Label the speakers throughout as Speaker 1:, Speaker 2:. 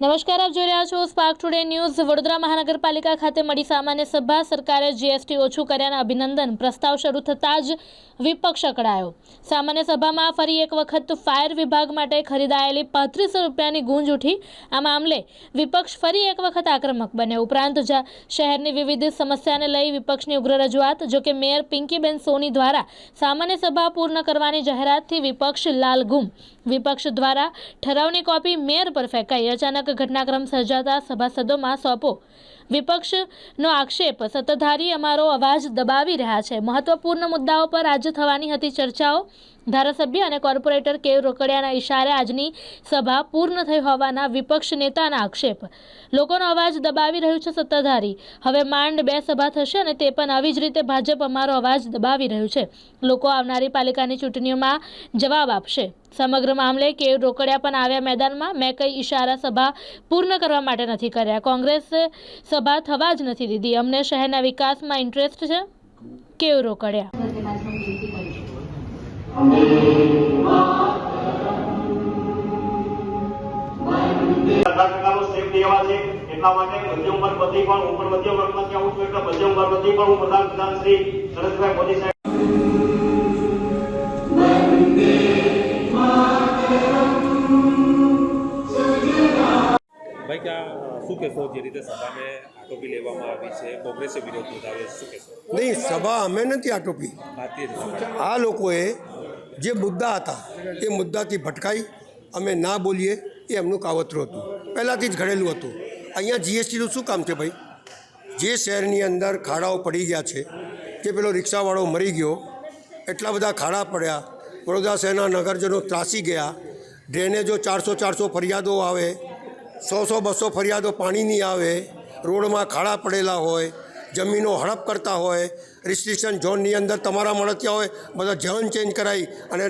Speaker 1: નમસ્કાર, આપ જોઈ રહ્યા છો સ્પાર્ક ટુડે ન્યૂઝ વડોદરા મહાનગરપાલિકા ખાતે મળી સામાન્ય સભા. સરકારે જીએસટી ઓછું કર્યાના અભિનંદન. પ્રસ્તાવ શરૂ થતાં જ વિપક્ષ અકળાયો. સામાન્ય સભામાં ફરી એક વખત ફાયર વિભાગ માટે ખરીદાયેલી પાંત્રીસો રૂપિયાની ગુંજ ઉઠી. આ મામલે વિપક્ષ ફરી એક વખત આક્રમક બન્યો. ઉપરાંત શહેરની વિવિધ સમસ્યાને લઈ વિપક્ષની ઉગ્ર રજૂઆત જોકે મેયર પિંકીબેન સોની દ્વારા સામાન્ય સભા પૂર્ણ કરવાની જાહેરાતથી વિપક્ષ લાલઘુમ. વિપક્ષ દ્વારા ઠરાવની કોપી મેયર પર ફેંકાઈ. અચાનક ઘટનાક્રમ સર્જાતા સભાસદોમાં સોંપો વિપક્ષનો આક્ષેપ. સત્તાધારી અમારો અવાજ દબાવી રહ્યા છે. મહત્વપૂર્ણ મુદ્દાઓ પર આજે થવાની હતી ચર્ચાઓ. ધારાસભ્ય અને કોર્પોરેટર કેવ રોકડિયાના ઇશારે આજની સભા પૂર્ણ થઈ હોવાના વિપક્ષ નેતાના આક્ષેપ. લોકોનો અવાજ દબાવી રહ્યું છે સત્તાધારી. હવે માંડ બે સભા થશે અને તે પણ આવી જ રીતે ભાજપ અમારો અવાજ દબાવી રહ્યું છે. લોકો આવનારી પાલિકાની ચૂંટણીઓમાં જવાબ આપશે. સમગ્ર મામલે કેવ રોકડિયા પણ આવ્યા મેદાનમાં. મેં કઈ ઇશારા સભા પૂર્ણ કરવા માટે નથી કર્યા. કોંગ્રેસ સભા થવા જ નથી દીધી. અમને શહેરના વિકાસમાં ઇન્ટરેસ્ટ છે. કેવ રોકડિયા
Speaker 2: પણ પણ પણ હું નરેન્દ્રભાઈ મોદી સાહેબ
Speaker 3: ક્યાં જે રીતે સભાને આટોપી લેવામાં આવી છે કોંગ્રેસે વિરોધ નોંધાવ્યો શું કહેશો?
Speaker 4: નહીં સભા અમે નથી આટોપી. આ લોકોએ જે મુદ્દા હતા એ મુદ્દાથી ભટકાઈ અમે ના બોલીએ એ એમનું કાવતરું હતું. પહેલાંથી જ ઘડેલું હતું. અહીંયા જીએસટીનું શું કામ છે ભાઈ? જે શહેરની અંદર ખાડાઓ પડી ગયા છે કે પેલો રિક્ષાવાળો મરી ગયો એટલા બધા ખાડા પડ્યા વડોદરા શહેરના નગરજનો ત્રાસી ગયા ડ્રેનેજો ચારસો ચારસો ફરિયાદો આવે સો સો બસો ફરિયાદો પાણીની આવે, રોડમાં ખાડા પડેલા હોય, જમીનો હડપ કરતા હોય રિસ્ટ્રિક્શન ઝોનની અંદર તમારા મળતિયા હોય, બધા ઝોન ચેન્જ કરાવી અને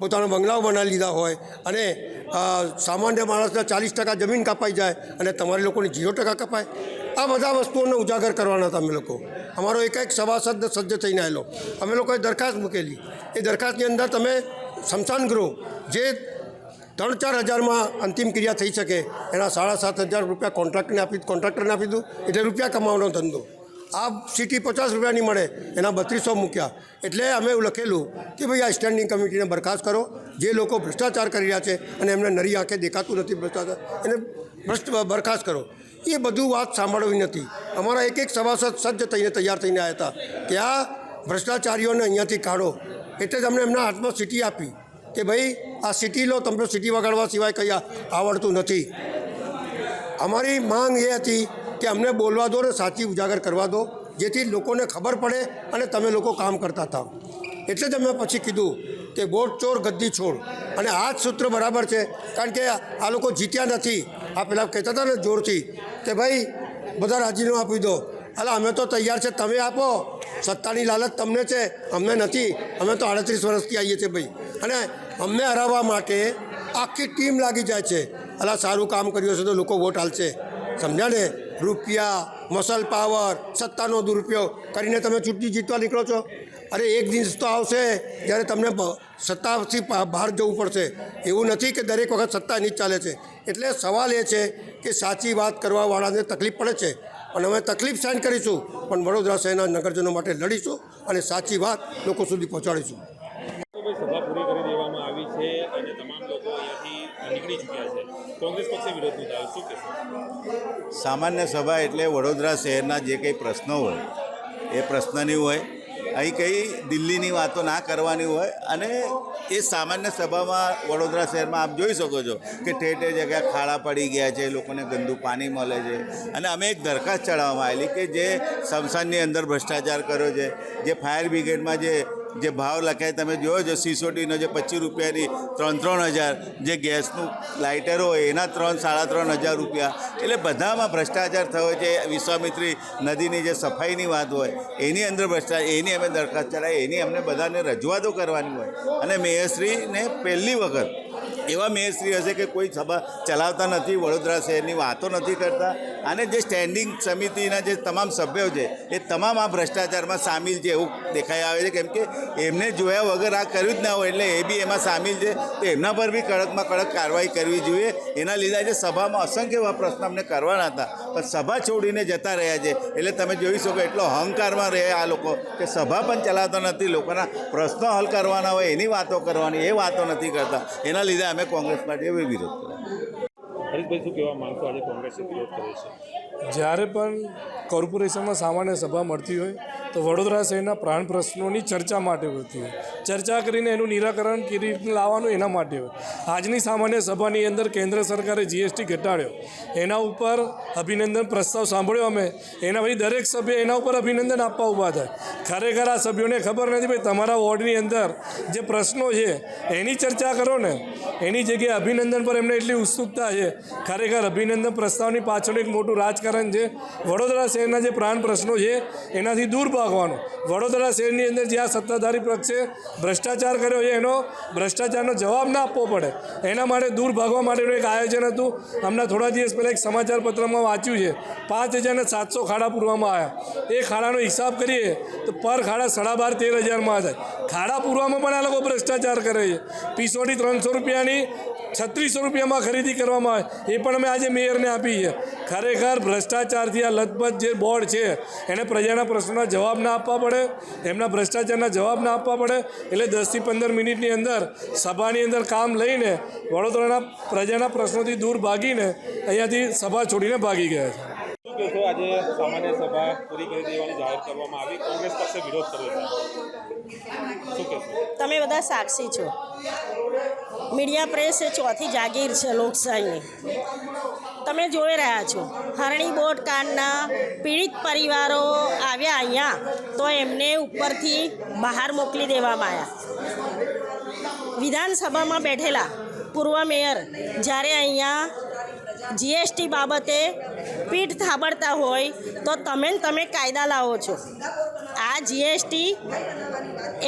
Speaker 4: પોતાના બંગલાઓ બનાવી લીધા હોય અને સામાન્ય માણસના ચાલીસ ટકા જમીન કપાઈ જાય અને તમારી લોકોની ઝીરો ટકા કપાય. આ બધા વસ્તુઓને ઉજાગર કરવાના હતા અમે લોકો. અમારો એક એક સભાસદ સજ્જ થઈને આવેલો અમે લોકોએ દરખાસ્ત મૂકેલી. એ દરખાસ્તની અંદર તમે ગૃહ, જે ત્રણ ચાર હજારમાં અંતિમ ક્રિયા થઈ શકે. એના સાડા સાત હજાર રૂપિયા કોન્ટ્રાક્ટને આપી કોન્ટ્રાક્ટરને આપી દઉં, એટલે રૂપિયા કમાવાનો ધંધો. આ સિટી પચાસ રૂપિયાની મળે, એના બત્રીસો મૂક્યા. એટલે અમે એવું લખેલું કે ભાઈ આ સ્ટેન્ડિંગ કમિટીને બરખાસ્ત કરો. જે લોકો ભ્રષ્ટાચાર કરી રહ્યા છે અને એમને નરી આંખે દેખાતું નથી ભ્રષ્ટાચાર, એને ભ્રષ્ટ બરખાસ્ત કરો. એ બધું વાત સાંભળવી નથી. અમારા એક એક સભાસદ સજ્જ થઈને તૈયાર થઈને આવ્યા હતા કે આ ભ્રષ્ટાચારીઓને અહીંયાથી કાઢો. એટલે જ અમને એમના હાથમાં સિટી આપી. કે ભાઈ, આ સિટી લો, તમને સિટી વગાડવા સિવાય કંઈ આવડતું નથી. અમારી માંગ એ હતી કે અમને બોલવા દો ને સાચી ઉજાગર કરવા દો, જેથી લોકોને ખબર પડે અને તમે લોકો કામ કરતા થાવ. એટલે જ અમે પછી કીધું કે બોટ ચોર, ગદ્દી છોડ. અને આ જ સૂત્ર બરાબર છે, કારણ કે આ લોકો જીત્યા નથી. આ પેલા કહેતા હતા ને જોરથી કે ભાઈ, બધા રાજીનામું આપી દો. અલા, અમે તો તૈયાર છે, તમે આપો. સત્તાની લાલચ તમને છે, અમને નથી. અમે તો આડત્રીસ વર્ષથી આવીએ છીએ ભાઈ. અને અમને હરાવવા માટે આખી ટીમ લાગી જાય છે. અલા, સારું કામ કર્યું છે તો લોકો વોટ હાલશે. સમજ્યા ને? રૂપિયા મસલ પાવર સત્તાનો દુરુપયોગ કરીને તમે ચૂંટણી જીતવા નીકળો છો. અરે, એક દિવસ તો આવશે જ્યારે તમને સત્તાથી બહાર જવું પડશે. એવું નથી કે દરેક વખત સત્તા એની ચાલે છે. એટલે સવાલ એ છે કે સાચી વાત કરવાવાળાને તકલીફ પડે છે. અને અમે તકલીફ સહન કરીશું પણ વડોદરા શહેરના નગરજનો માટે લડીશું અને સાચી વાત લોકો સુધી પહોંચાડીશું.
Speaker 3: તો સભા પૂરી કરી દેવામાં આવી છે અને તમામ લોકો અહીંયાથી નીકળી ચૂક્યા છે. કોંગ્રેસ પક્ષે વિરોધ નોંધાવ્યો શું કહેશો?
Speaker 5: સામાન્ય સભા એટલે વડોદરા શહેરના જે કંઈ પ્રશ્નો હોય એ પ્રશ્નની હોય અહીં કંઈ દિલ્હીની વાતો ના કરવાની હોય અને એ સામાન્ય સભામાં વડોદરા શહેરમાં આપ જોઈ શકો છો કે ઠેર ઠેર જગ્યા ખાડા પડી ગયા છે, લોકોને ગંદુ પાણી મળે છે. અને અમે એક દરખાસ્ત ચડાવવામાં આવેલી કે જે સમસાનની અંદર ભ્રષ્ટાચાર કર્યો છે, જે ફાયર બ્રિગેડમાં જે જે ભાવ લખાય તમે જોયો છો સિસોટીનો જે પચીસ રૂપિયાની ત્રણ ત્રણ હજાર જે ગેસનું લાઇટર હોય, એના ત્રણ, સાડા ત્રણ હજાર રૂપિયા. એટલે બધામાં ભ્રષ્ટાચાર થયો છે. વિશ્વામિત્રી નદીની જે સફાઈની વાત હોય, એની અંદર ભ્રષ્ટાચાર એની અમે દરખાસ્ત ચડાવી એની અમને બધાને રજૂઆતો કરવાની હોય. અને મેયરશ્રીને પહેલી વખત એવા મેયરશ્રી હશે કે કોઈ સભા ચલાવતા નથી, વડોદરા શહેરની વાતો નથી કરતા. અને જે સ્ટેન્ડિંગ સમિતિના જે તમામ સભ્યો છે, એ તમામ આ ભ્રષ્ટાચારમાં સામેલ છે એવું દેખાઈ આવે છે. કેમ કે એમને જોયા વગર આ કર્યું જ ના હોય, એટલે એ બી એમાં સામેલ છે. તો એમના પર બી કડકમાં કડક કાર્યવાહી કરવી જોઈએ. એના લીધે આજે સભામાં અસંખ્ય એવા પ્રશ્ન અમને કરવાના હતા. પણ સભા છોડીને જતા રહ્યા છે. એટલે તમે જોઈ શકો એટલો અહંકારમાં રહે આ લોકો કે સભા પણ ચલાવતા નથી. લોકોના પ્રશ્નો હલ કરવાના હોય એની વાતો કરવાની એ વાતો નથી કરતા. એના લીધે અમે કોંગ્રેસ પાર્ટીએ એવી વિરોધ કર્યો.
Speaker 3: હરીશભાઈ શું કહેવા માંગશો? આજે કોંગ્રેસે વિરોધ કરે છે.
Speaker 6: જ્યારે પણ કોર્પોરેશનમાં સામાન્ય સભા મળતી હોય તો વડોદરા શહેરના પ્રાણ પ્રશ્નોની ચર્ચા માટે હોતી. ચર્ચા કરીને એનું નિરાકરણ કેવી રીતે લાવવાનું એના માટે આજની સામાન્ય સભાની અંદર કેન્દ્ર સરકારે જીએસટી ઘટાડ્યો. એના ઉપર અભિનંદન પ્રસ્તાવ સાંભળ્યો અમે. એના પછી દરેક સભ્ય એના ઉપર અભિનંદન આપવા ઊભા થાય. ખરેખર આ સભ્યોને ખબર નથી, ભાઈ તમારા વોર્ડની અંદર જે પ્રશ્નો છે, એની ચર્ચા કરો ને. એની જગ્યાએ અભિનંદન પર એમને એટલી ઉત્સુકતા છે. ખરેખર અભિનંદન પ્રસ્તાવની પાછળ એક મોટું રાજકારણ છે. વડોદરા શહેરના જે પ્રાણ પ્રશ્નો છે, એનાથી દૂર ભાગવાનું વડોદરા શહેરની અંદર જે આ સત્તાધારી પક્ષે ભ્રષ્ટાચાર કર્યો છે, એનો ભ્રષ્ટાચારનો જવાબ ના આપવો પડે. એના માટે દૂર ભાગવા માટેનું એક આયોજન હતું. હમણાં થોડા દિવસ પહેલાં એક સમાચાર પત્રમાં વાંચ્યું છે. પાંચ હજારને સાતસો ખાડા પૂરવામાં આવ્યા. એ ખાડાનો હિસાબ કરીએ તો પર ખાડા સાડા બાર, તેર હજારમાં થાય. ખાડા પૂરવામાં પણ આ લોકો ભ્રષ્ટાચાર કરે છે. પીસોટી ત્રણસો રૂપિયાની છત્રીસો રૂપિયામાં ખરીદી કરવામાં આવે. એ પણ અમે આજે મેયરને આપી છે ખરેખર ભ્રષ્ટાચારથી આ લથપથ જે બોર્ડ છે, એને પ્રજાના પ્રશ્નોના જવાબ ના આપવા પડે, એમના ભ્રષ્ટાચારના જવાબ ના આપવા પડે. એટલે દસથી પંદર મિનિટની અંદર સભાની અંદર કામ લઈને વડોદરાના પ્રજાના પ્રશ્નોથી દૂર ભાગીને અહીંયાથી સભા છોડીને ભાગી ગયા છે.
Speaker 3: શું કહેશો આજે સામાન્ય સભા પૂરી કરી દેવાની જાહેર કરવામાં આવી. કોંગ્રેસ પક્ષે વિરોધ કર્યો શું કહેશો?
Speaker 7: તમે બધા સાક્ષી છો. મીડિયા પ્રેસ એ ચોથી જાગીર છે લોકશાહીની. તમે જોઈ રહ્યા છો, હરણી બોટ કાંડના પીડિત પરિવારો આવ્યા અહીંયા તો એમને ઉપરથી બહાર મોકલી દેવામાં આવ્યા. વિધાનસભામાં બેઠેલા પૂર્વ મેયર જ્યારે અહીંયા જીએસટી બાબતે પીઠ થાબડતા હોય તો તમે તમે કાયદા લાવો છો. આ જીએસટી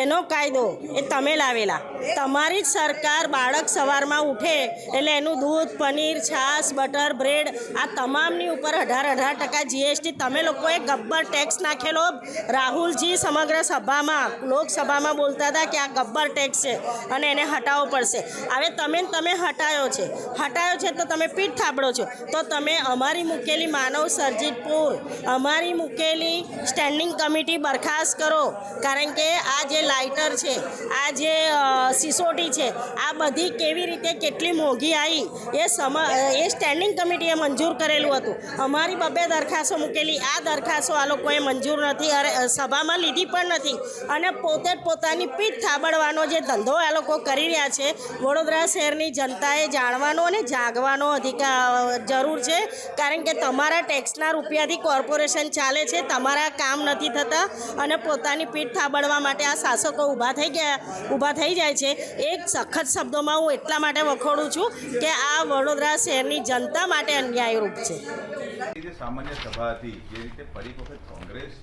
Speaker 7: એનો કાયદો એ તમે લાવેલા. તમારી જ સરકાર બાળક સવારમાં ઉઠે એટલે એનું દૂધ, પનીર, છાશ, બટર, બ્રેડ, આ તમામની ઉપર અઢાર અઢાર ટકા જીએસટી તમે લોકોએ ગબ્બર ટેક્સ નાખેલો. રાહુલજી સમગ્ર સભામાં, લોકસભામાં બોલતા હતા કે આ ગબ્બર ટેક્સ છે અને એને હટાવવો પડશે. હવે તમે તમે હટાયો છે. હટાયો છે તો તમે પીઠ થાબડો છો. તો તમે અમારી મૂકેલી માનવ સર્જિત પૂર, અમારી મૂકેલી સ્ટેન્ડિંગ કમિટી બરખાસ્ત કરો, કારણ કે આ જે લાઇટર છે, આ જે સિસોટી છે, આ બધી કેવી રીતે કેટલી મોંઘી આવી એ સમ એ સ્ટેન્ડિંગ કમિટીએ મંજૂર કરેલું હતું. અમારી બબે દરખાસ્તો મૂકેલી, આ દરખાસ્તો આ લોકોએ મંજૂર નથી, અરે સભામાં લીધી પણ નથી. અને પોતે જ પોતાની પીઠ થાબડવાનો જે ધંધો આ લોકો કરી રહ્યા છે, વડોદરા શહેરની જનતાએ જાણવાનો અને જાગવાનો અધિકાર જરૂર છે. કારણ કે તમારા ટેક્સના રૂપિયાથી કોર્પોરેશન ચાલે છે, તમારા કામ નથી થતા અને પોતાની પીઠ થાબડવા માટે આ શાસકો ઊભા થઈ ગયા ઊભા થઈ જાય છે. એક સખત શબ્દોમાં હું એટલા માટે વખોડું છું કે આ વડોદરા શહેરની જનતા માટે અન્યાયરૂપ છે.
Speaker 8: જે સામાન્ય સભા હતી જે રીતે ફરી વખત કોંગ્રેસ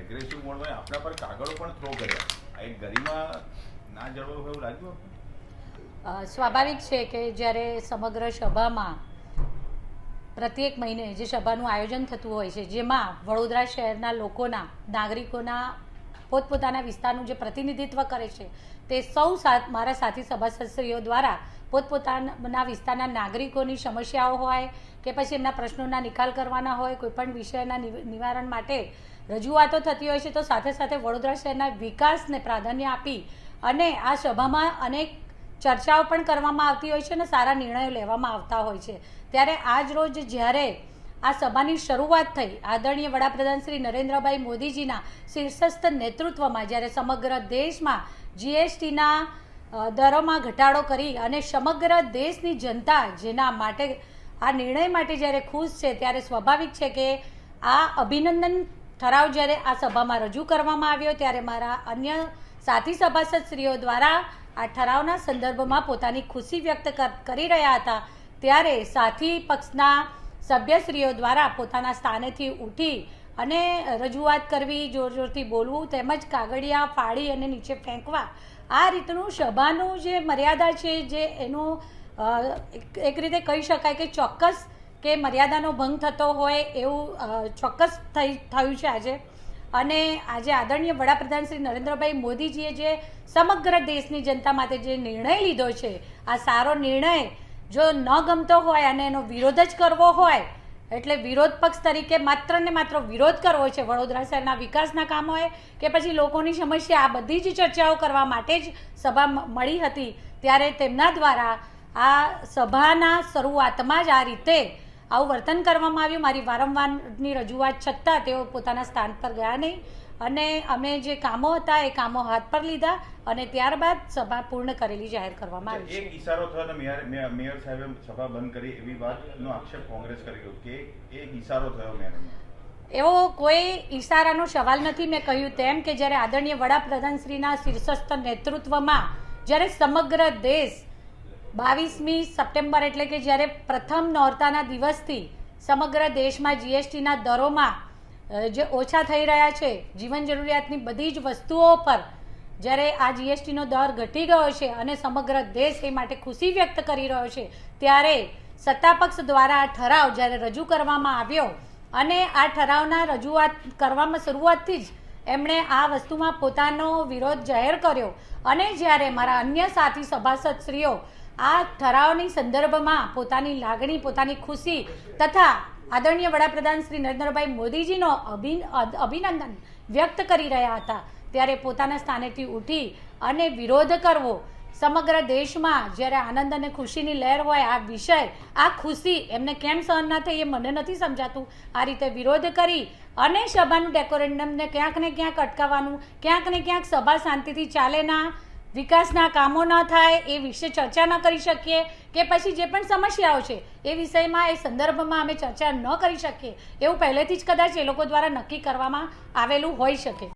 Speaker 8: એગ્રેસિવ મોડમાં આપણા પર કાગળો પણ થ્રો કર્યા. આ એક ગરિમા ના જળવાયું એવું લાગ્યું
Speaker 9: સ્વાભાવિક છે કે જ્યારે સમગ્ર સભામાં પ્રત્યેક મહિને જે સભાનું આયોજન થતું હોય છે, જેમાં વડોદરા શહેરના લોકોના, નાગરિકોના પોતપોતાના વિસ્તારનું જે પ્રતિનિધિત્વ કરે છે, તે સૌ સાથ, મારા સાથી સભાસદશ્રીઓ દ્વારા પોતપોતાના વિસ્તારના નાગરિકોની સમસ્યાઓ હોય કે પછી એમના પ્રશ્નોના નિકાલ કરવાના હોય, કોઈપણ વિષયના નિવ- નિવારણ માટે રજૂઆતો થતી હોય છે, તો સાથે સાથે વડોદરા શહેરના વિકાસને પ્રાધાન્ય આપી અને આ સભામાં અનેક ચર્ચાઓ પણ કરવામાં આવતી હોય છે અને સારા નિર્ણયો લેવામાં આવતા હોય છે. ત્યારે આજ રોજ જ્યારે આ સભાની શરૂઆત થઈ, આદરણીય વડાપ્રધાન શ્રી નરેન્દ્રભાઈ મોદીજીના શીર્ષસ્થ નેતૃત્વમાં જ્યારે સમગ્ર દેશમાં જીએસટીના દરોમાં ઘટાડો કરી અને સમગ્ર દેશની જનતા જેના માટે, આ નિર્ણય માટે જ્યારે ખુશ છે, ત્યારે સ્વાભાવિક છે કે આ અભિનંદન ઠરાવ જ્યારે આ સભામાં રજૂ કરવામાં આવ્યો, ત્યારે મારા અન્ય સાથી સભાસદશ્રીઓ દ્વારા આ ઠરાવના સંદર્ભમાં પોતાની ખુશી વ્યક્ત કરી રહ્યા હતા. ત્યારે સાથી પક્ષના સભ્યશ્રીઓ દ્વારા પોતાના સ્થાનેથી ઉઠી અને રજૂઆત કરવી જોર જોરથી બોલવું, તેમજ કાગળિયા ફાડી અને નીચે ફેંકવા, આ રીતનું સભાનું જે મર્યાદા છે જે એનું એક- રીતે કહી શકાય કે ચોક્કસ કે મર્યાદાનો ભંગ થતો હોય એવું ચોક્કસ થઈ, થયું છે આજે. અને આજે આદરણીય વડાપ્રધાન શ્રી નરેન્દ્રભાઈ મોદીજીએ જે સમગ્ર દેશની જનતા માટે જે નિર્ણય લીધો છે, આ સારો નિર્ણય જો ન ગમતો હોય અને એનો વિરોધ જ કરવો હોય, એટલે વિરોધ પક્ષ તરીકે માત્ર ને માત્ર વિરોધ કરવો છે વડોદરા શહેરના વિકાસના કામ હોય કે પછી લોકોની સમસ્યા, આ બધી જ ચર્ચાઓ કરવા માટે જ સભા મળી હતી. ત્યારે તેમના દ્વારા આ સભાના શરૂઆતમાં જ આ રીતે આવું વર્તન કરવામાં આવ્યું. મારી વારંવારની રજૂઆત છતાં તેઓ પોતાના સ્થાન પર ગયા નહીં. અને અમે જે કામો હતા એ કામો હાથ પર લીધા અને ત્યારબાદ સભા પૂર્ણ કરેલી જાહેર કરવામાં આવી
Speaker 8: એક ઇશારો થયો મેયર સાહેબે સભા બંધ કરી એવી વાતનો આક્ષેપ કોંગ્રેસ કરી રહ્યું કે એક ઇશારો થયો મેયરનો.
Speaker 9: એવો કોઈ ઈશારાનો સવાલ નથી. મેં કહ્યું તેમ કે જ્યારે આદરણીય વડાપ્રધાનશ્રીના શીર્ષસ્થ નેતૃત્વમાં જ્યારે સમગ્ર દેશ બાવીસમી સપ્ટેમ્બર એટલે કે જ્યારે પ્રથમ નોરતાના દિવસથી સમગ્ર દેશમાં જીએસટીના દરોમાં જે ઓછા થઈ રહ્યા છે, જીવન જરૂરિયાતની બધી જ વસ્તુઓ પર જ્યારે આ જીએસટીનો દર ઘટી ગયો છે અને સમગ્ર દેશ એ માટે ખુશી વ્યક્ત કરી રહ્યો છે, ત્યારે સત્તાપક્ષ દ્વારા આ ઠરાવ જ્યારે રજૂ કરવામાં આવ્યો અને આ ઠરાવના રજૂઆત કરવામાં શરૂઆતથી જ એમણે આ વસ્તુમાં પોતાનો વિરોધ જાહેર કર્યો અને જ્યારે મારા અન્ય સાથી સભાસદશ્રીઓ આ ઠરાવની સંદર્ભમાં પોતાની લાગણી, પોતાની ખુશી તથા આદરણીય વડાપ્રધાન શ્રી નરેન્દ્રભાઈ મોદીજીનો અભિન અભિનંદન વ્યક્ત કરી રહ્યા હતા, ત્યારે પોતાના સ્થાનેથી ઉઠી અને વિરોધ કરવો સમગ્ર દેશમાં જ્યારે આનંદ અને ખુશીની લહેર હોય, આ વિષય, આ ખુશી એમને કેમ સહન ના થઈ એ મને નથી સમજાતું. આ રીતે વિરોધ કરી અને સભાનું ડેકોરેન્ડમને ક્યાંક ને ક્યાંક અટકાવવાનું, ક્યાંક ને ક્યાંક સભા શાંતિથી ચાલે ના, વિકાસના કામો ન થાય એ વિશે ચર્ચા ન કરી શકીએ કે પછી જે પણ સમસ્યાઓ છે એ વિષયમાં, એ સંદર્ભમાં અમે ચર્ચા ન કરી શકીએ. એવું પહેલેથી જ કદાચ એ લોકો દ્વારા નક્કી કરવામાં આવેલું હોઈ શકે.